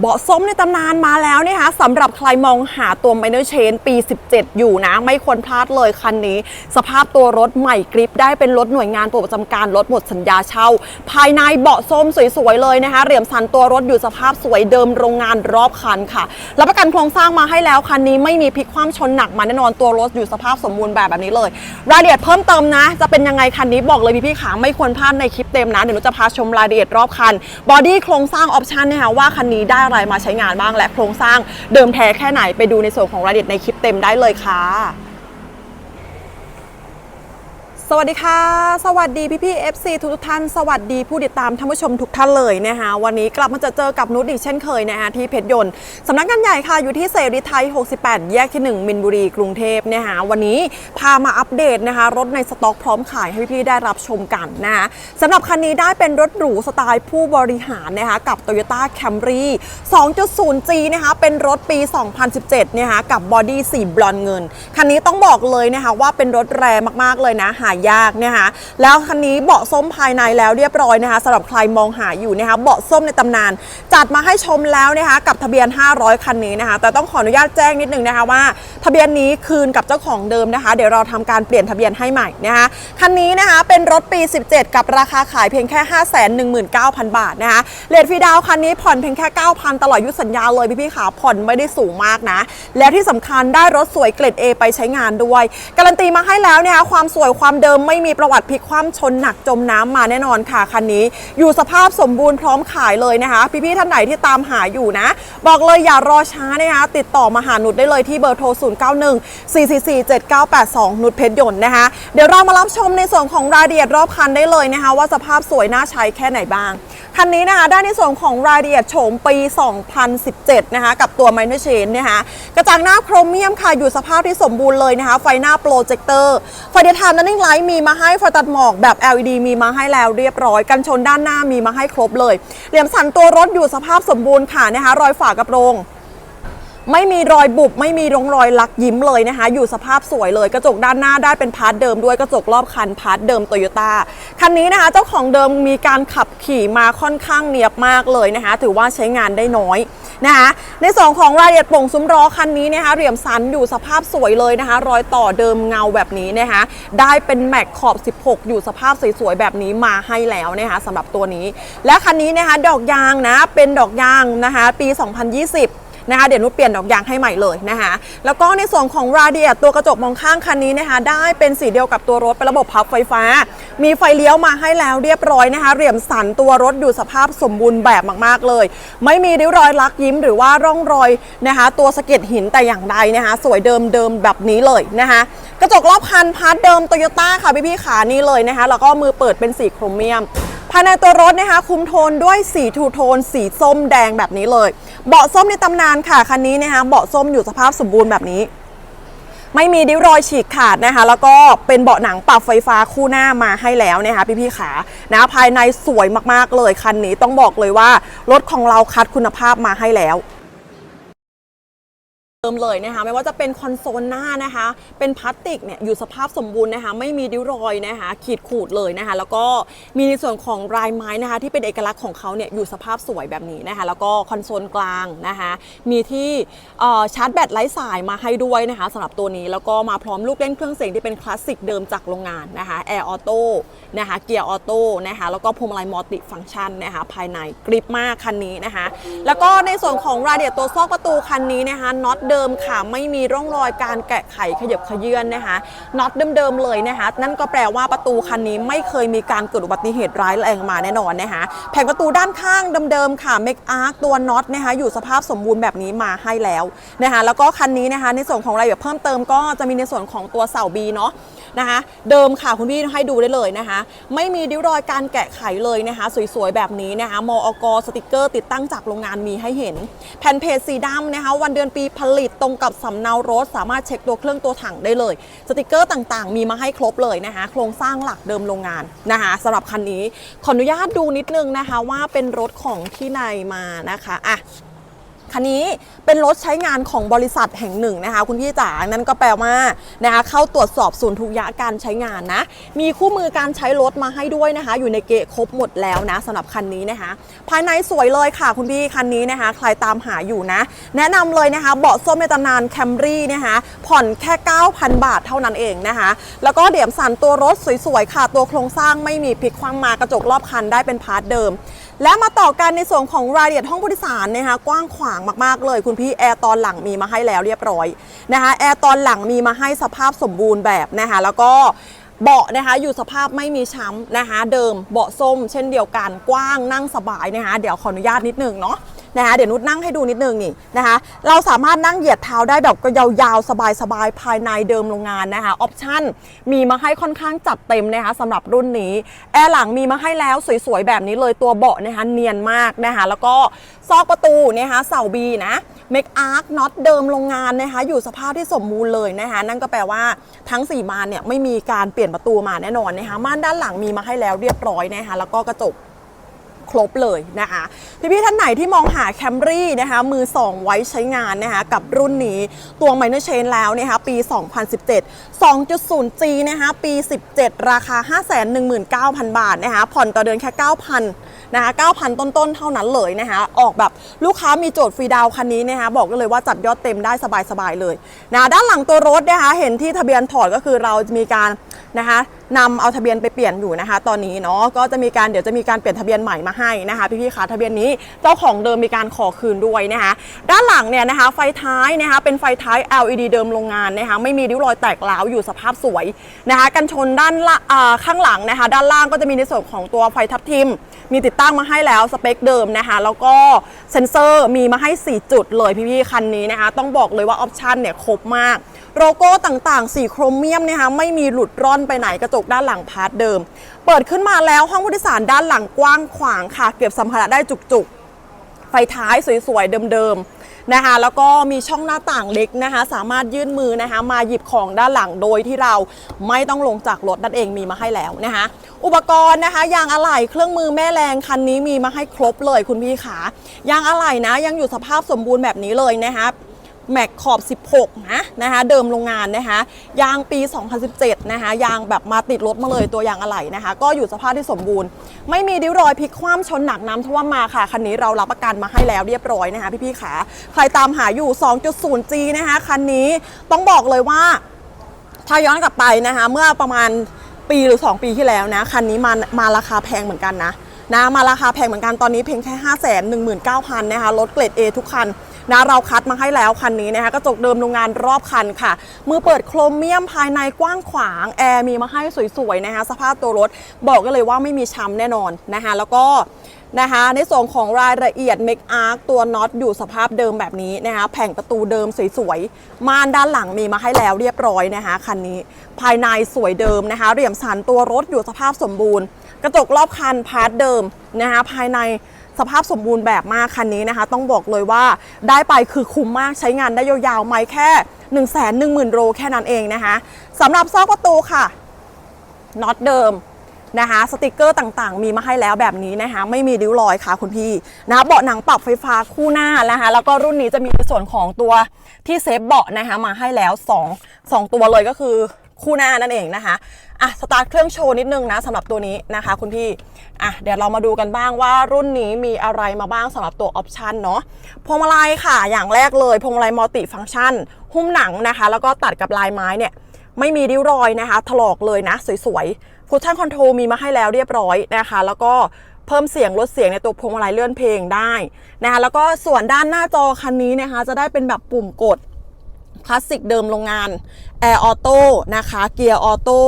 เบาะส้มในตำนานมาแล้วนะคะสำหรับใครมองหาตัว Minor Chain ปี 17 อยู่นะ ไม่ควรพลาดเลยคันนี้ สภาพตัวรถใหม่กริปได้เป็นรถหน่วยงานตัวประจำการรถหมดสัญญาเช่า ภายในเบาะส้มสวยๆเลยนะคะเหลี่ยมสันตัวรถอยู่สภาพสวยเดิมโรงงานรอบคันค่ะรับประกันโครงสร้างมาให้แล้วคันนี้ไม่มีพลิกคว่ำชนหนักมาแน่นอนตัวรถอยู่สภาพสมบูรณ์แบบแบบนี้เลย รายละเอียดเพิ่มเติมนะ จะเป็นยังไงคันนี้บอกเลยพี่ๆขาไม่ควรพลาดในคลิปเต็มนะเดี๋ยวหนูจะพาชมรายละเอียดรอบคันบอดี้โครงสร้างออปชันนะคะว่าคันนี้ได้อะไรมาใช้งานบ้างและโครงสร้างเดิมแท้แค่ไหนไปดูในส่วนของรายละเอียดในคลิปเต็มได้เลยค่ะ สวัสดีค่ะ สวัสดีพี่พี่ FC ทุกทุกท่าน สวัสดีผู้ติดตามท่านผู้ชมทุกท่านเลยนะคะวันนี้กลับมาจอเจอกับนุชอีกเช่นเคยนะคะที่เพชรยนต์สำนักงานใหญ่ค่ะอยู่ที่เสรีไทย 68 แยกที่ 1 มินบุรีกรุงเทพนะคะวันนี้พามาอัปเดตนะคะรถในสต็อกพร้อมขายให้พี่ๆได้รับชมกันนะคะสำหรับคันนี้ได้เป็นรถหรูสไตล์ผู้บริหารนะคะกับ Toyota Camry 2.0G นะคะเป็นรถปี 2017นะคะกับบอดี้สีบลอนเงินคันนี้ต้องบอกเลยนะคะว่าเป็นรถแรงมากๆเลยนะหายากนะคะแล้วคันนี้เบาะส้มภายในแล้วเรียบร้อยนะคะสำหรับใครมองหาอยู่นะคะเบาะส้มในตำนาน จัดมาให้ชมแล้วนะคะกับทะเบียน 500 คันนี้นะคะแต่ต้องขออนุญาตแจ้งนิดนึงนะคะว่า ทะเบียนนี้คืนกับเจ้าของเดิมนะคะ เดี๋ยวเราทำการเปลี่ยนทะเบียนให้ใหม่นะคะคันนี้นะคะเป็นรถปี 17 กับราคาขายเพียงแค่ 519,000 บาทนะคะเลทฟรีดาวคันนี้ผ่อนเพียงแค่ 9,000 ตลอดยุสัญญาเลยพี่ๆขาผ่อนไม่ได้สูงมากนะ แล้วที่สำคัญได้รถสวยเกรด A ไปใช้งานด้วย การันตีมาให้แล้วนะคะความสวยความเดิมไม่มีประวัติพลิกคว่ำชนหนักจมน้ำมาแน่นอนค่ะคันนี้ อยู่สภาพสมบูรณ์พร้อมขายเลยนะคะ พี่ๆท่านไหนที่ตามหาอยู่นะ บอกเลยอย่ารอช้านะคะติดต่อมาหาหนุชได้เลยที่เบอร์โทร 091 444 7982นุชเพชรยนต์นะคะเดี๋ยวเรามารับชมในส่วนของรายละเอียดรอบคันได้เลยนะคะ ว่าสภาพสวยน่าใช้แค่ไหนบ้างคันนี้นะคะได้ในส่วนของรายละเอียดโฉมปี 2017 นะคะ กับตัว Minor Chain นะคะกระจังหน้าโครเมียมค่ะอยู่สภาพที่สมบูรณ์เลยนะคะ ไฟหน้าโปรเจคเตอร์ไฟเดย์ไทม์นันนิ่งไลท์มีมาให้ไฟตัดหมอกแบบ LED มีมาให้แล้วเรียบร้อย กันชนด้านหน้ามีมาให้ครบเลย เหลี่ยมสันตัวรถอยู่สภาพสมบูรณ์ค่ะนะคะรอยฝากระโปรง ไม่มีรอยบุบไม่มีร่องรอยลักยิ้มเลยนะคะ อยู่สภาพสวยเลยกระจกด้านหน้าได้เป็นพาร์ทเดิมด้วยกระจกรอบคันพาร์ทเดิมโตโยต้าคันนี้นะคะ เจ้าของเดิมมีการขับขี่มาค่อนข้างเนียบมากเลยนะคะ ถือว่าใช้งานได้น้อยนะคะในส่วนของรายละเอียดโป่งซุ้มล้อคันนี้นะคะเหลี่ยมสันอยู่สภาพสวยเลยนะคะ รอยต่อเดิมเงาแบบนี้นะคะ ได้เป็นแม็กขอบ 16 อยู่สภาพสวยๆแบบนี้มาให้แล้วนะคะสำหรับตัวนี้ และคันนี้นะคะดอกยางนะเป็นดอกยางนะคะ ปี 2020 นะคะเดี๋ยวนุชเปลี่ยนดอกยางให้ใหม่เลยนะคะแล้วก็ในส่วนของราเอียตัวกระจกมองข้างคันนี้นะคะได้เป็นสีเดียวกับตัวรถเป็นระบบพับไฟฟ้า มีไฟเลี้ยวมาให้แล้วเรียบร้อยนะคะเหลี่ยมสันตัวรถอยู่สภาพสมบูรณ์แบบมากๆเลย ไม่มีริ้วรอยลักยิ้มหรือว่าร่องรอยนะคะตัวสะเก็ดหินแต่อย่างใดนะคะสวยเดิมเดิมแบบนี้เลยนะคะกระจกรอบคันพาร์ทเดิมโตโยต้าค่ะพี่ๆขานี่เลยนะคะแล้วก็มือเปิดเป็นสีโครเมียม ภายในตัวรถนะคะคุมโทนด้วยสีทูโทน สีส้มแดงแบบนี้เลย เบาะส้มในตำนานค่ะคันนี้นะคะเบาะส้มอยู่สภาพสมบูรณ์แบบนี้ ไม่มีดิ้วรอยฉีกขาดนะคะ แล้วก็เป็นเบาะหนังปรับไฟฟ้าคู่หน้ามาให้แล้วนะคะพี่ๆขานะภายในสวยมากๆเลยคันนี้ต้องบอกเลยว่า รถของเราคัดคุณภาพมาให้แล้ว เดิมเลยนะคะไม่ว่าจะเป็นคอนโซลหน้านะคะ เป็นพลาสติกเนี่ยอยู่สภาพสมบูรณ์นะคะ ไม่มีริ้วรอยนะคะ ขีดขูดเลยนะคะ แล้วก็มีในส่วนของลายไม้นะคะ ที่เป็นเอกลักษณ์ของเขาเนี่ยอยู่สภาพสวยแบบนี้นะคะ แล้วก็คอนโซลกลางนะคะ มีที่ชาร์จแบตไร้สายมาให้ด้วยนะคะสำหรับตัวนี้แล้วก็มาพร้อมลูกเล่นเครื่องเสียงที่เป็นคลาสสิกเดิมจากโรงงานนะคะแอร์ออโต้นะคะเกียร์ออโต้นะคะแล้วก็พวงมาลัยมัลติฟังก์ชันนะคะภายในกริปมากคันนี้นะคะ แล้วก็ในส่วนของรายละเอียดตัวซอกประตูคันนี้นะคะน็อตเดิมค่ะ ไม่มีร่องรอยการแกะไขขยับขยื่นนะคะน็อตเดิมๆเลยนะคะ นั่นก็แปลว่าประตูคันนี้ไม่เคยมีการเกิดอุบัติเหตุร้ายแรงมาแน่นอนนะคะแผงประตูด้านข้างเดิมๆค่ะเมกอาร์คตัวน็อตนะคะอยู่สภาพสมบูรณ์แบบนี้มาให้แล้วนะคะแล้วก็คันนี้นะคะในส่วนของรายละเอียดเพิ่มเติมก็จะมีในส่วนของตัวเสาบีเนาะ นะคะ เดิมค่ะคุณพี่ให้ดูได้เลยนะคะ ไม่มีริ้วรอยการแกะไขเลยนะคะ สวยๆ แบบนี้นะคะมออกสติกเกอร์ติดตั้งจากโรงงานมีให้เห็น แผ่นเพจสีดำนะคะ วันเดือนปีผลิตตรงกับสำเนารถ สามารถเช็คตัวเครื่องตัวถังได้เลย สติกเกอร์ต่างๆ มีมาให้ครบเลยนะคะ โครงสร้างหลักเดิมโรงงานนะคะสำหรับคันนี้ขออนุญาตดูนิดนึงนะคะว่าเป็นรถของที่ในมานะคะอะ คันนี้เป็นรถใช้งานของบริษัทแห่งหนึ่งนะคะ คุณพี่จ๋านั่นก็แปลว่านะคะเข้าตรวจสอบศูนย์ทุกยะการใช้งานนะ มีคู่มือการใช้รถมาให้ด้วยนะคะ อยู่ในเกะครบหมดแล้วนะสำหรับคันนี้นะคะ ภายในสวยเลยค่ะคุณพี่คันนี้นะคะ ใครตามหาอยู่นะ แนะนำเลยนะคะ เบาะส้มในตำนานแคมรี่นะคะผ่อนแค่ 9,000 บาทเท่านั้นเองนะคะ แล้วก็เดี่ยมสันตัวรถสวยๆค่ะตัวโครงสร้างไม่มีพลิกคว่ำมากระจกรอบคันได้เป็นพาร์ทเดิม และมาต่อกันในส่วนของรายละเอียดห้องผู้โดยสารนะคะกว้างขวางมากๆเลย คุณพี่แอร์ตอนหลังมีมาให้แล้วเรียบร้อยนะคะแอร์ตอนหลังมีมาให้สภาพสมบูรณ์แบบนะคะแล้วก็เบาะนะคะอยู่สภาพไม่มีช้ำนะคะเดิมเบาะส้มเช่นเดียวกันกว้างนั่งสบายนะคะเดี๋ยวขออนุญาตนิดนึงเนาะ นะคะเดี๋ยวนุชนั่งให้ดูนิดนึงนี่นะคะเราสามารถนั่งเหยียดเท้าได้แบบก็ยาวๆ สบายๆ ภายในเดิมโรงงานนะคะออปชั่นมีมาให้ค่อนข้างจัดเต็มนะคะสำหรับรุ่นนี้แอร์หลังมีมาให้แล้วสวยๆ แบบนี้เลยตัวเบาะนะคะเนียนมากนะคะแล้วก็ซอกประตูนะคะเสาบีนะเมคอาร์คน็อตเดิมโรงงานนะคะอยู่สภาพที่สมบูรณ์เลยนะคะนั่นก็แปลว่าทั้ง4บานเนี่ยไม่มีการเปลี่ยนประตูมาแน่นอนนะคะม่านด้านหลังมีมาให้แล้วเรียบร้อยนะคะแล้วก็กระจก ครบเลยนะคะพี่ๆท่านไหนที่มองหาแคมรี่นะคะมือ 2 ไว้ใช้งานนะคะกับรุ่นนี้ตัว Minor Chain แล้วนะคะปี 2017 2.0G นะคะปี 17 ราคา 519,000 บาทนะคะผ่อนต่อเดือนแค่ 9,000นะคะ9,000 ต้นๆ เท่านั้นเลยนะคะ ออกแบบลูกค้ามีโจทย์ฟรีดาวคันนี้นะคะ บอกเลยว่าจัดยอดเต็มได้สบายๆ เลยนะ ด้านหลังตัวรถนะคะ เห็นที่ทะเบียนถอดก็คือเราจะมีการนะคะ นำเอาทะเบียนไปเปลี่ยนอยู่นะคะ ตอนนี้เนาะก็จะมีการเดี๋ยวจะมีการเปลี่ยนทะเบียนใหม่มาให้นะคะพี่ๆคะทะเบียนนี้เจ้าของเดิมมีการขอคืนด้วยนะคะด้านหลังเนี่ยนะคะไฟท้ายนะคะเป็นไฟท้าย LED เดิมโรงงานนะคะไม่มีริ้วรอยแตกร้าวอยู่สภาพสวยนะคะกันชนด้านข้างหลังนะคะด้านล่างก็จะมีในส่วนของตัวไฟทับทิม มีติดตั้งมาให้แล้วสเปคเดิมนะคะแล้วก็เซ็นเซอร์มีมาให้ 4 จุดเลยพี่ๆคันนี้นะคะต้องบอกเลยว่าออปชันเนี่ยครบมาก โลโก้ต่างๆ สีโครเมียมนะคะไม่มีหลุดร่อนไปไหนกระจกด้านหลังพาร์ทเดิม เปิดขึ้นมาแล้วห้องผู้โดยสารด้านหลังกว้างขวางค่ะ เก็บสัมภาระได้จุกๆ ไฟท้ายสวยๆ เดิมๆนะคะแล้วก็มีช่องหน้าต่างเล็กนะคะ สามารถยื่นมือนะคะมาหยิบของด้านหลังโดยที่เราไม่ต้องลงจากรถนั่นเองมีมาให้แล้วนะคะอุปกรณ์นะคะยางอะไหล่เครื่องมือแม่แรงคันนี้มีมาให้ครบเลยคุณพี่ขายางอะไหล่นะยังอยู่สภาพสมบูรณ์แบบนี้เลยนะคะ แม็กขอบ 16 นะนะคะ เดิมโรงงานนะคะ ยางปี 2017 นะคะ ยางแบบมาติดรถมาเลยตัวยางอะไหล่นะคะ ก็อยู่สภาพที่สมบูรณ์ ไม่มีริ้วรอยพลิกคว่ำชนหนักน้ำท่วมมาค่ะ คันนี้เรารับประกันมาให้แล้วเรียบร้อยนะคะ พี่ๆขาใครตามหาอยู่ 2.0G นะคะ คันนี้ต้องบอกเลยว่า ถ้าย้อนกลับไปนะคะ เมื่อประมาณปีหรือ 2 ปีที่แล้วนะ คันนี้มามาราคาแพงเหมือนกันนะนะมาราคาแพงเหมือนกันตอนนี้เพียงแค่ 5 1 9 0 0 0นะคะรถเกรด A ทุกคัน นะเราคัดมาให้แล้วคันนี้นะคะกระจกเดิมโรงงานรอบคันค่ะ มือเปิดโครเมียมภายในกว้างขวางแอร์มีมาให้สวยๆนะคะสภาพตัวรถบอกกันเลยว่าไม่มีช้ำแน่นอนนะคะแล้วก็นะคะในส่วนของรายละเอียดเมคอาร์ตัวน็อตอยู่สภาพเดิมแบบนี้นะคะแผงประตูเดิมสวยๆม่านด้านหลังมีมาให้แล้วเรียบร้อยนะคะคันนี้ ภายในสวยเดิมนะคะเหลี่ยมสันตัวรถอยู่สภาพสมบูรณ์ กระจกรอบคันพาร์ทเดิมนะคะภายใน สภาพสมบูรณ์แบบมากคันนี้นะคะ ต้องบอกเลยว่าได้ไปคือคุ้มมากใช้งานได้ยาวๆไม่แค่ 1 1 0 0 0 0 โลแค่นั้นเองนะคะสำหรับซอกประตูค่ะน็อตเดิมนะคะสติกเกอร์ต่างๆ มีมาให้แล้วแบบนี้นะคะไม่มีริ้วรอยค่ะคุณพี่นะคะเบาะหนังปรับไฟฟ้าคู่หน้านะคะแล้วก็รุ่นนี้จะมีในส่วนของตัวที่เซฟเบาะนะคะมาให้แล้ว 2 2 ตัวเลยก็คือคู่หน้านั่นเองนะคะ อะสตาร์ทเครื่องโชว์นิดนึงนะสำหรับตัวนี้นะคะคุณพี่อะเดี๋ยวเรามาดูกันบ้างว่ารุ่นนี้มีอะไรมาบ้างสำหรับตัวออปชันเนาะพวงมาลัยค่ะ อย่างแรกเลยพวงมาลัยมัลติฟังก์ชัน หุ้มหนังนะคะ แล้วก็ตัดกับลายไม้เนี่ยไม่มีริ้วรอยนะคะ ถลอกเลยนะ สวยๆฟูชั่นคอนโทรลมีมาให้แล้วเรียบร้อยนะคะ แล้วก็เพิ่มเสียงลดเสียงในตัวพวงมาลัยเลื่อนเพลงได้นะคะแล้วก็ส่วนด้านหน้าจอคันนี้นะคะ จะได้เป็นแบบปุ่มกดพลาสติกเดิมโรงงานแอร์ออโต้นะคะเกียร์ออโต้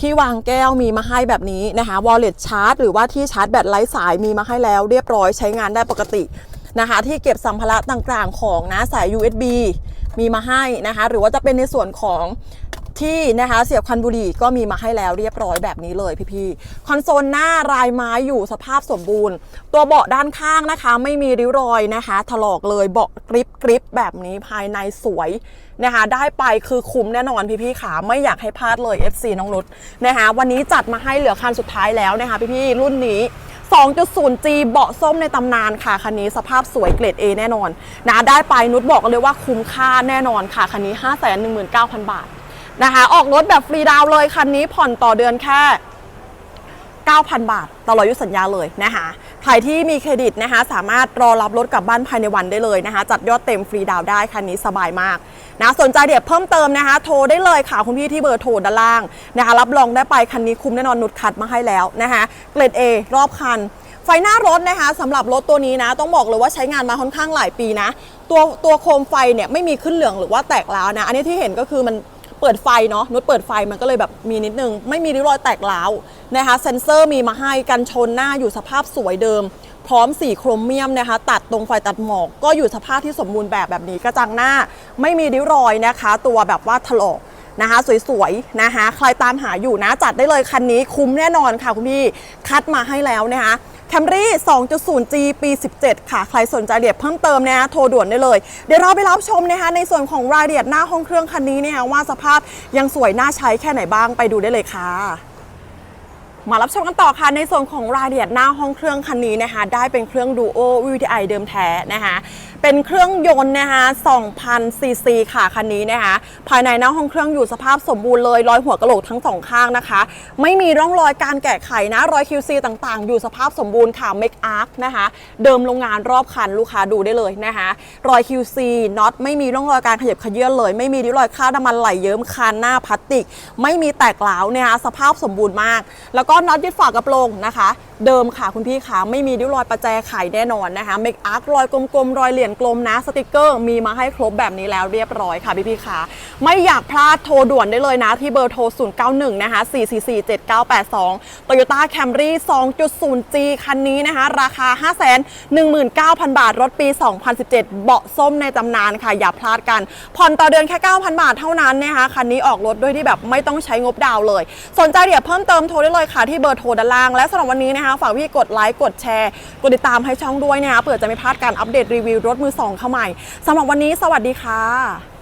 ที่วางแก้วมีมาให้แบบนี้นะคะวอลเล็ตชาร์จหรือว่าที่ชาร์จแบตไร้สายมีมาให้แล้วเรียบร้อยใช้งานได้ปกตินะคะ ที่เก็บสัมภาระต่างๆ ของนะสาย USB มีมาให้นะคะ หรือว่าจะเป็นในส่วนของ ที่นะคะเสียบควันบุหรี่ก็มีมาให้แล้วเรียบร้อยแบบนี้เลยพี่ๆคอนโซลหน้ารายไม้อยู่สภาพสมบูรณ์ ตัวเบาะด้านข้างนะคะ ไม่มีริ้วรอยนะคะ ถลอกเลยเบาะกริบกริบแบบนี้ภายในสวยนะคะ ได้ไปคือคุ้มแน่นอนพี่ๆขาไม่อยากให้พลาดเลย FC น้องนุชนะคะ วันนี้จัดมาให้เหลือคันสุดท้ายแล้วนะคะ พี่ๆรุ่นนี้ 2.0G เบาะส้มในตำนานค่ะ คันนี้สภาพสวยเกรด A แน่นอนนะได้ไปนุชบอกเลยว่าคุ้มค่าแน่นอนค่ะ คันนี้ 519,000 บาท นะคะ ออกรถแบบฟรีดาวเลยคันนี้ผ่อนต่อเดือนแค่ 9,000 บาทตลอดอายุสัญญาเลยนะคะ ใครที่มีเครดิตนะคะ สามารถรอรับรถกลับบ้านภายในวันได้เลยนะคะ จัดยอดเต็มฟรีดาวได้คันนี้สบายมากนะสนใจเดี๋ยวเพิ่มเติมนะคะ โทรได้เลยค่ะ คุณพี่ที่เบอร์โทรด้านล่างนะคะ รับรองได้ไปคันนี้คุ้มแน่นอนนุดคัดมาให้แล้วนะคะเกรด A รอบคัน ไฟหน้ารถนะคะสำหรับรถตัวนี้นะ ต้องบอกเลยว่าใช้งานมาค่อนข้างหลายปีนะ ตัวตัวโคมไฟเนี่ยไม่มีขึ้นเหลืองหรือว่าแตกร้วนะ อันนี้ที่เห็นก็คือมัน เปิดไฟเนาะนุชเปิดไฟมันก็เลยแบบมีนิดนึง ไม่มีริ้วรอยแตกร้าวนะคะเซ็นเซอร์มีมาให้กันชนหน้าอยู่สภาพสวยเดิม พร้อมสีโครเมียมนะคะ ตัดตรงไฟตัดหมอก ก็อยู่สภาพที่สมบูรณ์แบบแบบนี้กระจังหน้า ไม่มีริ้วรอยนะคะ ตัวแบบว่าถลอกนะคะสวยๆนะคะใครตามหาอยู่นะจัดได้เลยคันนี้คุ้มแน่นอนค่ะคุณพี่คัดมาให้แล้วนะคะ แคมรี่ 2.0G ปี 17 ค่ะ ใครสนใจเรียดเพิ่มเติมนะโทรด่วนได้เลย เดี๋ยวเราไปรับชมนะคะในส่วนของรายละเอียดหน้าห้องเครื่องคันนี้นะคะว่าสภาพยังสวยน่าใช้แค่ไหนบ้างไปดูได้เลยค่ะ มารับชมกันต่อค่ะในส่วนของรายละเอียดหน้าห้องเครื่องคันนี้นะคะ ได้เป็นเครื่อง Duo VTI เดิมแท้นะคะเป็นเครื่องยนต์นะคะ2,000ซีซีค่ะคันนี้นะคะภายในหน้าห้องเครื่องอยู่สภาพสมบูรณ์เลยรอยหัวกระโหลกทั้งสองข้างนะคะ ไม่มีร่องรอยการแกะไขนะรอย QC ต่างๆ อยู่สภาพสมบูรณ์ค่ะ Make Arc นะคะ เดิมโรงงานรอบคันลูกค้าดูได้เลยนะคะ รอย QC น็อตไม่มีร่องรอยการขยับขยื่นเลย ไม่มีริ้วรอยคราบน้ำมันไหลเยิ้มคานหน้าพลาสติก ไม่มีแตกเหลาวนะคะสภาพสมบูรณ์มาก แล้วก็น็อตยึดฝากระโปรงนะคะเดิมค่ะคุณพี่คะไม่มีริ้วรอยประแจไขแน่นอนนะคะเมคอาร์ครอยกลมๆ รอยเหรียญกลมนะสติกเกอร์มีมาให้ครบแบบนี้แล้วเรียบร้อยค่ะพี่พี่ๆคะไม่อยากพลาดโทรด่วนได้เลยนะ ที่เบอร์โทร 091 นะคะ 4447982 Toyota Camry 2.0G คันนี้นะคะ ราคา 519,000 บาท รถปี 2017 เบาะส้มในตำนานค่ะ อย่าพลาดกัน ผ่อนต่อเดือนแค่ 9,000 บาทเท่านั้นนะคะคันนี้ออกรถด้วยที่แบบไม่ต้องใช้งบดาวเลย สนใจเดี๋ยวเพิ่มเติมโทรได้เลยค่ะที่เบอร์โทรด้านล่างและสำหรับวันนี้นะคะฝากพี่กดไลค์กดแชร์ กดติดตามให้ช่องด้วยนะคะเผื่อจะไม่พลาดการอัปเดตรีวิวรถมือสองเข้าใหม่สำหรับวันนี้สวัสดีค่ะ